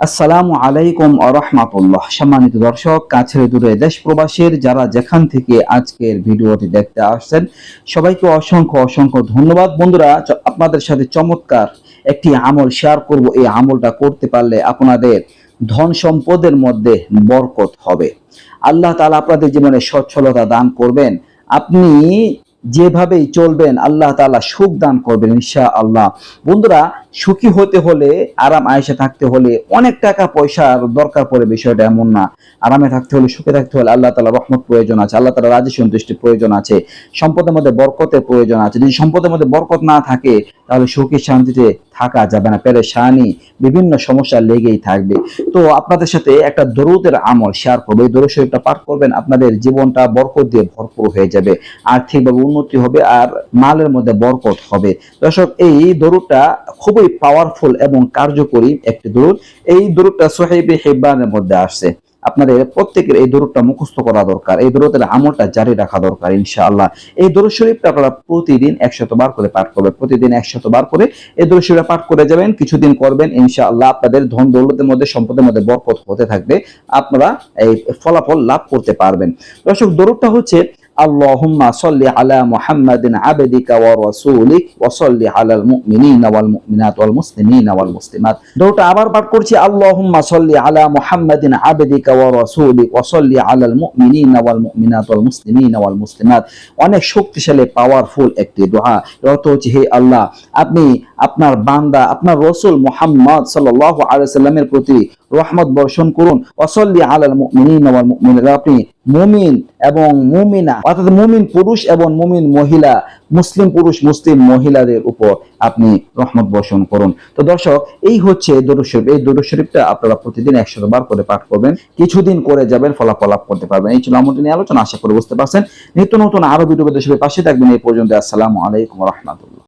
আসসালামু আলাইকুম আরহামাতুল্লাহ সম্মানিত দর্শক, কাছের দূরে দেশ প্রবাসীর যারা যেখান থেকে আজকের ভিডিওটি দেখতে আসছেন, সবাইকে অসংখ্য অসংখ্য ধন্যবাদ। বন্ধুরা আপনাদের সাথে চমৎকার একটি আমল শেয়ার করব। এই আমলটা করতে পারলে আপনাদের ধন সম্পদের মধ্যে বরকত হবে। আল্লাহ তালা আপনাদের জীবনে সচ্ছলতা দান করবেন। আপনি যেভাবেই চলবেন, আল্লাহ তালা সুখ দান করবেন ঈশা আল্লাহ বন্ধুরা, সুখী হতে হলে, আরাম আয়সা থাকতে হলে অনেক টাকা পয়সার দরকার পড়ে বিষয়টা এমন না। আরামে থাকতে হলে, সুখে থাকতে হলে আল্লাহ তালা রহমত প্রয়োজন আছে, আল্লাহ তালা রাজি সন্তুষ্টির প্রয়োজন আছে, সম্পদের মধ্যে বরকতের প্রয়োজন আছে। যদি সম্পদের মধ্যে বরকত না থাকে, তাহলে সুখী শান্তিতে থাকা যাবে না, পেরেশানি, বিভিন্ন সমস্যা লেগেই থাকবে। তো আপনাদের সাথে একটা দরুদের আমল শেয়ার করব। এই দরুদ শরীফটা পাঠ করবেন, আপনাদের জীবনটা বরকত দিয়ে ভরপুর হয়ে যাবে। আর্থিকভাবে উন্নতি হবে আর মালের মধ্যে বরকত হবে। দর্শক, এই দরুদটা খুবই পাওয়ারফুল এবং কার্যকরী একটি দরুদ। এই দরুদটা সোহেবে হেব্বানের মধ্যে আসছে। আপনাদের প্রত্যেকের এই দূরটা মুখস্থ করা দরকার। এই দূরতের আমলটা জারি রাখা দরকার, ইনশাআল্লাহ। এই দরুদ শরীফটা আপনারা প্রতিদিন একশত বার করে পাঠ করবেন। প্রতিদিন একশত বার করে এই দৌড় শরীফটা পাঠ করে যাবেন, কিছুদিন করবেন, ইনশাআল্লাহ আপনাদের ধন দৌলতের মধ্যে, সম্পদের মধ্যে বরকত হতে থাকবে। আপনারা এই ফলাফল লাভ করতে পারবেন। দর্শক দূরটা হচ্ছে আল্লাহুম্মা সাল্লি আলা মুহাম্মাদিন আবদিকা ওয়া রাসূলিক আবার পাঠ করছি অনেক শক্তিশালী পাওয়ারফুল একটি দোয়া হচ্ছে, হে আল্লাহ, আপনি আপনার বান্দা, আপনার রসুল মুহাম্মদ সাল্লাল্লাহু আলাইহি সাল্লামের প্রতি রহমত বর্ষণ করুন। ওয়াসাল্লি আলাল মুমিনিন ওয়াল মুমিনাত আপনি মুমিন এবং মুমিনা, অর্থাৎ মুমিন পুরুষ এবং মুমিন মহিলা, মুসলিম পুরুষ, মুসলিম মহিলাদের উপর আপনি রহমত বর্ষণ করুন। তো দর্শক, এই হচ্ছে দরুদ শরীফ। এই দরুদ শরীফটা আপনারা প্রতিদিন একশো বার করে পাঠ করবেন। কিছুদিন করে যাবেন, ফলাফল লাভ করতে পারবেন। এই ছিল আমলটি নিয়ে আলোচনা। আশা করে বুঝতে পারছেন। নিত্য নতুন আরও পেতে সবাই পাশে থাকবেন। এই পর্যন্ত আসসালামু আলাইকুম রহমতুল্লাহ।